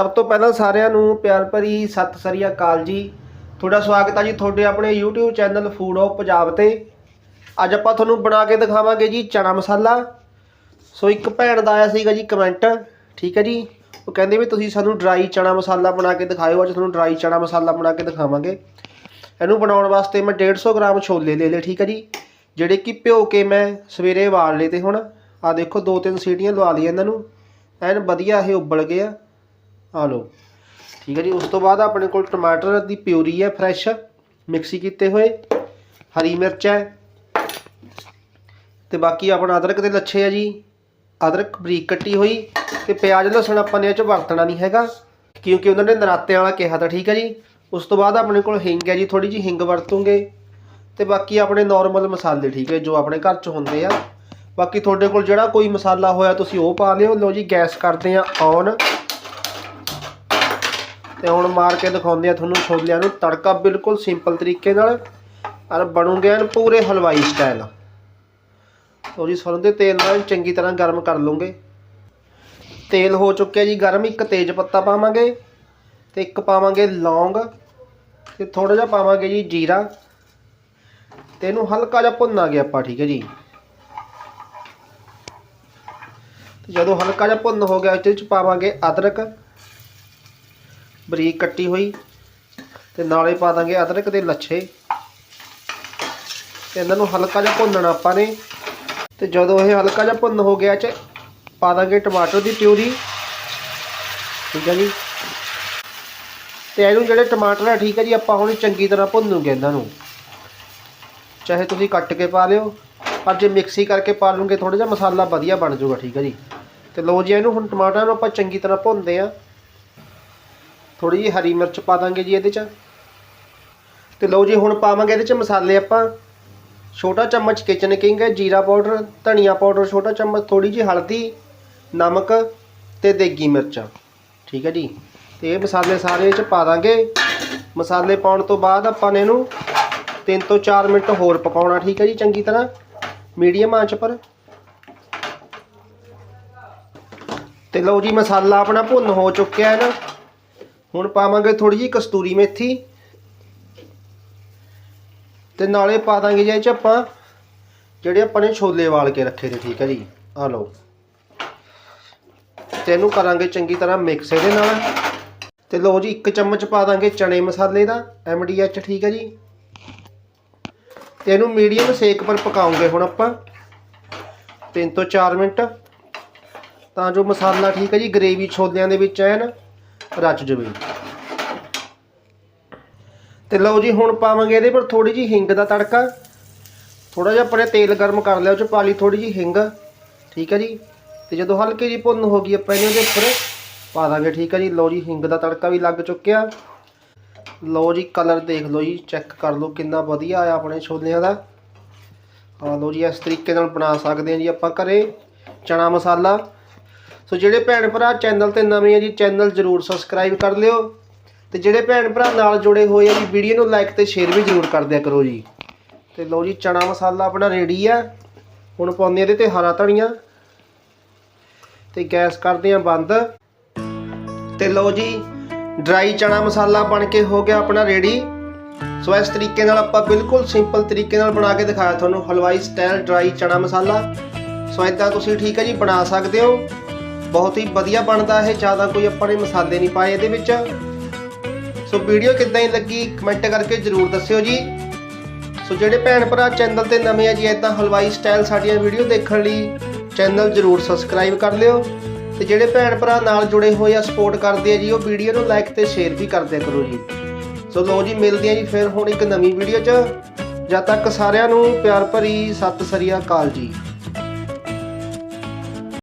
ਸਭ ਤੋਂ ਪਹਿਲਾਂ ਸਾਰਿਆਂ ਨੂੰ ਪਿਆਰ ਭਰੀ ਸਤਿ ਸ੍ਰੀ ਅਕਾਲ ਜੀ। ਤੁਹਾਡਾ ਸਵਾਗਤ ਹੈ ਜੀ ਤੁਹਾਡੇ ਆਪਣੇ YouTube channel food of Punjab ਤੇ। ਅੱਜ ਆਪਾਂ ਤੁਹਾਨੂੰ ਬਣਾ ਕੇ ਦਿਖਾਵਾਂਗੇ ਜੀ ਚਨਾ ਮਸਾਲਾ। ਸੋ ਇੱਕ ਭੈਣ ਦਾ ਆਇਆ ਸੀਗਾ ਜੀ ਕਮੈਂਟ ਠੀਕ ਹੈ ਜੀ? ਉਹ ਕਹਿੰਦੇ ਵੀ ਤੁਸੀਂ ਸਾਨੂੰ ਡਰਾਈ ਚਨਾ ਮਸਾਲਾ ਬਣਾ ਕੇ ਦਿਖਾਇਓ, ਅੱਜ ਤੁਹਾਨੂੰ ਡਰਾਈ ਚਨਾ ਮਸਾਲਾ ਬਣਾ ਕੇ ਦਿਖਾਵਾਂਗੇ। ਇਹਨੂੰ ਬਣਾਉਣ ਵਾਸਤੇ ਮੈਂ 150 ਗ੍ਰਾਮ ਛੋਲੇ ਲੈ ਲਏ, ਠੀਕ ਹੈ ਜੀ? ਜਿਹੜੇ ਕਿ ਭਿਓ ਕੇ ਮੈਂ ਸਵੇਰੇ ਵਾਲ ਲਏ ਤੇ ਹੁਣ ਆ ਦੇਖੋ ਦੋ ਤਿੰਨ ਸੀਟੀਆਂ ਲਵਾ ਲਈਆਂ ਇਹਨਾਂ ਨੂੰ। ਐਨ ਵਧੀਆ ਇਹ ਉਬਲ ਗਏ ਆ। ਆ ਲਓ। ਠੀਕ ਹੈ ਜੀ, ਉਸ ਤੋਂ ਬਾਅਦ ਆਪਣੇ ਕੋਲ ਟਮਾਟਰ ਦੀ ਪਿਊਰੀ ਹੈ, ਫਰੈਸ਼, ਮਿਕਸੀ ਕੀਤੇ ਹੋਏ। ਹਰੀ ਮਿਰਚ ਹੈ। ਤੇ ਬਾਕੀ ਆਪਣਾ ਅਦਰਕ ਦੇ ਲੱਛੇ ਆ ਜੀ। ਅਦਰਕ ਬਰੀਕ ਕੱਟੀ ਹੋਈ ਤੇ ਪਿਆਜ਼, ਲਸਣ ਆਪਾਂ ਨੇ ਇਹ ਚ ਵਰਤਣਾ ਨਹੀਂ ਹੈਗਾ, ਕਿਉਂਕਿ ਉਹਨਾਂ ਨੇ ਨਰਾਤਿਆਂ ਵਾਲਾ ਕਿਹਾ ਤਾਂ ਠੀਕ ਹੈ ਜੀ। ਉਸ ਤੋਂ ਬਾਅਦ ਆਪਣੇ ਕੋਲ ਹਿੰਗ ਹੈ ਜੀ ਥੋੜੀ ਜੀ ਹਿੰਗ ਵਰਤੂਗੇ। ਤੇ ਬਾਕੀ ਆਪਣੇ ਨਾਰਮਲ ਮਸਾਲੇ, ਠੀਕ ਹੈ, ਜੋ ਆਪਣੇ ਘਰ 'ਚ ਹੁੰਦੇ ਆ। ਬਾਕੀ ਤੁਹਾਡੇ ਕੋਲ ਜਿਹੜਾ ਕੋਈ ਮਸਾਲਾ ਹੋਇਆ ਤੁਸੀਂ ਉਹ ਪਾ ਲਿਓ। ਲਓ ਜੀ, ਗੈਸ ਕਰਦੇ ਆ ਔਨ ਤੇ ਹੁਣ ਮਾਰ ਕੇ ਦਿਖਾਉਂਦੇ ਆ ਤੁਹਾਨੂੰ ਛੋਲਿਆਂ ਨੂੰ। ਤੜਕਾ ਬਿਲਕੁਲ ਸਿੰਪਲ ਤਰੀਕੇ ਨਾਲ ਔਰ ਬਣੂਗੇ ਐਨ ਪੂਰੇ ਹਲਵਾਈ ਸਟਾਈਲ ਲਓ ਜੀ ਸਰੋਂ ਦੇ ਤੇਲ ਨਾਲ ਚੰਗੀ ਤਰ੍ਹਾਂ ਗਰਮ ਕਰ ਲਵਾਂਗੇ ਤੇਲ ਹੋ ਚੁੱਕਿਆ ਜੀ ਗਰਮ, ਇੱਕ ਤੇਜ਼ ਪੱਤਾ ਪਾਵਾਂਗੇ ਤੇ ਇੱਕ ਪਾਵਾਂਗੇ ਲੌਂਗ ਤੇ ਥੋੜਾ ਜਿਹਾ ਪਾਵਾਂਗੇ ਜੀ ਜੀਰਾ ਤੇ ਇਹਨੂੰ ਹਲਕਾ ਜਿਹਾ ਭੁੰਨਾਂਗੇ ਆਪਾਂ, ਠੀਕ ਹੈ ਜੀ। ਤੇ ਜਦੋਂ ਹਲਕਾ ਜਿਹਾ ਭੁੰਨ ਹੋ ਗਿਆ, ਇਹਦੇ ਵਿੱਚ ਪਾਵਾਂਗੇ ਅਦਰਕ ਬਰੀਕ ਕੱਟੀ ਹੋਈ ਤੇ ਨਾਲੇ ਪਾ ਦਾਂਗੇ ਅਦਰਕ ਦੇ ਲੱਛੇ। ਤੇ ਇਹਨਾਂ ਨੂੰ ਹਲਕਾ ਜਿਹਾ ਭੁੰਨਣਾ ਆਪਾਂ ਨੇ। ਤੇ ਜਦੋਂ ਇਹ ਹਲਕਾ ਜਿਹਾ ਭੁੰਨ ਹੋ ਗਿਆ ਚ, ਪਾ ਦਾਂਗੇ ਟਮਾਟਰ ਦੀ ਪਿਊਰੀ। ਠੀਕ ਹੈ ਜੀ? ਤੇ ਇਹਨੂੰ ਜਿਹੜੇ ਟਮਾਟਰ ਆ, ਠੀਕ ਹੈ ਜੀ, ਆਪਾਂ ਹੁਣ ਚੰਗੀ ਤਰ੍ਹਾਂ ਭੁੰਨੂਗੇ ਇਹਨਾਂ ਨੂੰ। ਚਾਹੇ ਤੁਸੀਂ ਕੱਟ ਕੇ ਪਾ ਲਿਓ, ਪਰ ਜੇ ਮਿਕਸੀ ਕਰਕੇ ਪਾ ਲੂਗੇ ਥੋੜਾ ਜਿਹਾ ਮਸਾਲਾ ਵਧੀਆ ਬਣ ਜਾਊਗਾ, ਠੀਕ ਹੈ ਜੀ? ਤੇ ਲਓ ਜੀ, ਇਹਨੂੰ ਹੁਣ ਟਮਾਟਰਾਂ ਨੂੰ ਆਪਾਂ ਚੰਗੀ ਤਰ੍ਹਾਂ ਭੁੰਨਦੇ ਆ ਥੋੜੀ ਜਿਹੀ ਹਰੀ ਮਿਰਚ ਪਾ ਦਾਂਗੇ ਜੀ ਇਹਦੇ 'ਚ। ਤੇ ਲਓ ਜੀ, ਹੁਣ ਪਾਵਾਂਗੇ ਇਹਦੇ 'ਚ ਮਸਾਲੇ ਆਪਾਂ। ਛੋਟਾ ਚਮਚ ਕਿਚਨ ਕਿੰਗ ਹੈ, ਜੀਰਾ ਪਾਊਡਰ, ਧਨੀਆ ਪਾਊਡਰ, ਛੋਟਾ ਚਮਚ ਥੋੜੀ ਜਿਹੀ ਹਲਦੀ, ਨਮਕ ਤੇ ਦੇਗੀ ਮਿਰਚਾਂ। ਠੀਕ ਹੈ ਜੀ। ਤੇ ਇਹ ਮਸਾਲੇ ਸਾਰੇ ਇਹ 'ਚ ਪਾ ਦਾਂਗੇ। ਮਸਾਲੇ ਪਾਉਣ ਤੋਂ ਬਾਅਦ ਆਪਾਂ ਨੇ ਇਹਨੂੰ 3 ਤੋਂ 4 ਮਿੰਟ ਹੋਰ ਪਕਾਉਣਾ, ਠੀਕ ਹੈ ਜੀ, ਚੰਗੀ ਤਰ੍ਹਾਂ। ਮੀਡੀਅਮ ਆਂਚ ਪਰ। ਤੇ ਲਓ ਜੀ, ਮਸਾਲਾ ਆਪਣਾ ਭੁੰਨ ਹੋ ਚੁੱਕਿਆ ਹੈ ਨਾ। ਹੁਣ ਪਾਵਾਂਗੇ ਥੋੜੀ ਜਿਹੀ ਕਸਤੂਰੀ ਮੇਥੀ ਤੇ ਨਾਲੇ ਪਾ ਦਾਂਗੇ ਜੀ ਇਹ ਚ ਆਪਾਂ ਜਿਹੜੇ ਆਪਾਂ ਨੇ ਛੋਲੇ ਵਾਲ ਕੇ ਰੱਖੇ ਨੇ, ਠੀਕ ਹੈ ਜੀ। ਆ ਲਓ। ਤੇ ਇਹਨੂੰ ਕਰਾਂਗੇ ਚੰਗੀ ਤਰ੍ਹਾਂ ਮਿਕਸ ਇਹਦੇ ਨਾਲ। ਤੇ ਲਓ ਜੀ, ਇੱਕ ਚਮਚ ਪਾ ਦਾਂਗੇ ਚਣੇ ਮਸਾਲੇ ਦਾ ਐਮਡੀਐਚ ਠੀਕ ਹੈ ਜੀ। ਤੇ ਇਹਨੂੰ ਮੀਡੀਅਮ ਸੇਕ ਪਰ ਪਕਾਉਂਗੇ ਹੁਣ ਆਪਾਂ। 3 ਤੋਂ 4 ਮਿੰਟ। ਤਾਂ ਜੋ ਮਸਾਲਾ ਠੀਕ ਹੈ ਜੀ ਗ੍ਰੇਵੀ ਛੋਲਿਆਂ ਦੇ ਵਿੱਚ ਐਨ ਰਚ ਜਵੇ ਤੇ ਲਓ ਜੀ, ਹੁਣ ਪਾਵਾਂਗੇ ਇਹਦੇ ਪਰ ਥੋੜੀ ਜੀ ਹਿੰਗ ਦਾ ਤੜਕਾ। ਥੋੜਾ ਜਿਹਾ ਆਪਣੇ ਤੇਲ ਗਰਮ ਕਰ ਲਿਆ, ਉਹ ਚ ਪਾ ਲਈ ਥੋੜੀ ਜੀ ਹਿੰਗ। ਠੀਕ ਹੈ ਜੀ? ਤੇ ਜਦੋਂ ਹਲਕੀ ਜੀ ਭੁੰਨ ਹੋ ਗਈ ਆਪਾਂ ਇਹਦੇ ਉੱਪਰ, ਪਾ ਦਾਂਗੇ, ਠੀਕ ਹੈ ਜੀ? ਲਓ ਜੀ, ਹਿੰਗ ਦਾ ਤੜਕਾ ਵੀ ਲੱਗ ਚੁੱਕਿਆ। ਲਓ ਜੀ, ਕਲਰ ਦੇਖ ਲਓ ਜੀ, ਚੈੱਕ ਕਰ ਲਓ ਕਿੰਨਾ ਵਧੀਆ ਆ ਆਪਣੇ ਛੋਲਿਆਂ ਦਾ। ਆ ਲਓ ਜੀ, ਇਸ ਤਰੀਕੇ ਨਾਲ ਬਣਾ ਸਕਦੇ ਹਾਂ ਜੀ ਆਪਾਂ ਘਰੇ। ਚਣਾ ਮਸਾਲਾ। ਸੋ ਜਿਹੜੇ ਭੈਣ ਭਰਾ ਚੈਨਲ ਤੇ ਨਵੇਂ ਆ ਜੀ, ਚੈਨਲ ਜਰੂਰ ਸਬਸਕ੍ਰਾਈਬ ਕਰ ਲਿਓ। ਤੇ ਜਿਹੜੇ ਭੈਣ ਭਰਾ ਨਾਲ ਜੁੜੇ ਹੋਏ ਆ ਜੀ, ਵੀਡੀਓ ਨੂੰ ਲਾਈਕ ਤੇ ਸ਼ੇਅਰ ਵੀ ਜਰੂਰ ਕਰ ਦਿਆ ਕਰੋ ਜੀ। ਤੇ ਲਓ ਜੀ, ਚਣਾ ਮਸਾਲਾ ਆਪਣਾ ਰੈਡੀ ਆ। ਹੁਣ ਪਾਉਂਦੇ ਇਹਦੇ ਤੇ ਹਰਾ ਧਨੀਆ। ਤੇ ਗੈਸ ਕਰਦੇ ਆ ਬੰਦ। ਤੇ ਲਓ ਜੀ ਡਰਾਈ ਚਣਾ ਮਸਾਲਾ ਬਣ ਕੇ ਹੋ ਗਿਆ ਆਪਣਾ ਰੈਡੀ ਸੋ ਇਸ ਤਰੀਕੇ ਨਾਲ ਆਪਾਂ ਬਿਲਕੁਲ ਸਿੰਪਲ ਤਰੀਕੇ ਨਾਲ ਬਣਾ ਕੇ ਦਿਖਾਇਆ ਤੁਹਾਨੂੰ ਹਲਵਾਈ ਸਟਾਈਲ ਡਰਾਈ ਚਣਾ ਮਸਾਲਾ। ਸੋ ਇਦਾਂ ਤੁਸੀਂ ਠੀਕ ਹੈ ਜੀ, ਬਣਾ ਸਕਦੇ ਹੋ। ਬਹੁਤ ਹੀ ਵਧੀਆ ਬਣਦਾ ਇਹ, ਜ਼ਿਆਦਾ ਕੋਈ ਆਪਾਂ ਨੇ ਮਸਾਲੇ ਨਹੀਂ ਪਾਏ ਇਹਦੇ ਵਿੱਚ। ਸੋ ਵੀਡੀਓ ਕਿੱਦਾਂ ਹੀ ਲੱਗੀ ਕਮੈਂਟ ਕਰਕੇ ਜਰੂਰ ਦੱਸਿਓ ਜੀ। ਸੋ ਜਿਹੜੇ ਭੈਣ ਭਰਾ ਚੈਨਲ ਤੇ ਨਵੇਂ ਆ ਜੀ ਇਦਾਂ ਹਲਵਾਈ ਸਟਾਈਲ ਸਾਡੀਆਂ ਵੀਡੀਓ ਦੇਖਣ ਲਈ ਚੈਨਲ ਜਰੂਰ ਸਬਸਕ੍ਰਾਈਬ ਕਰ ਲਿਓ। ਤੇ ਜਿਹੜੇ ਭੈਣ ਭਰਾ ਨਾਲ ਜੁੜੇ ਹੋਏ ਆ ਸਪੋਰਟ ਕਰਦੇ ਆ ਜੀ, ਉਹ ਵੀਡੀਓ ਨੂੰ ਲਾਈਕ ਤੇ ਸ਼ੇਅਰ ਵੀ ਕਰਦੇ ਕਰੋ ਜੀ। ਸੋ ਲਓ ਜੀ, ਮਿਲਦੇ ਆ ਜੀ ਫਿਰ ਹੁਣ ਇੱਕ ਨਵੀਂ ਵੀਡੀਓ 'ਚ। ਜਦ ਤੱਕ ਸਾਰਿਆਂ ਨੂੰ ਪਿਆਰ ਭਰੀ ਸਤਿ ਸ੍ਰੀ ਅਕਾਲ ਜੀ।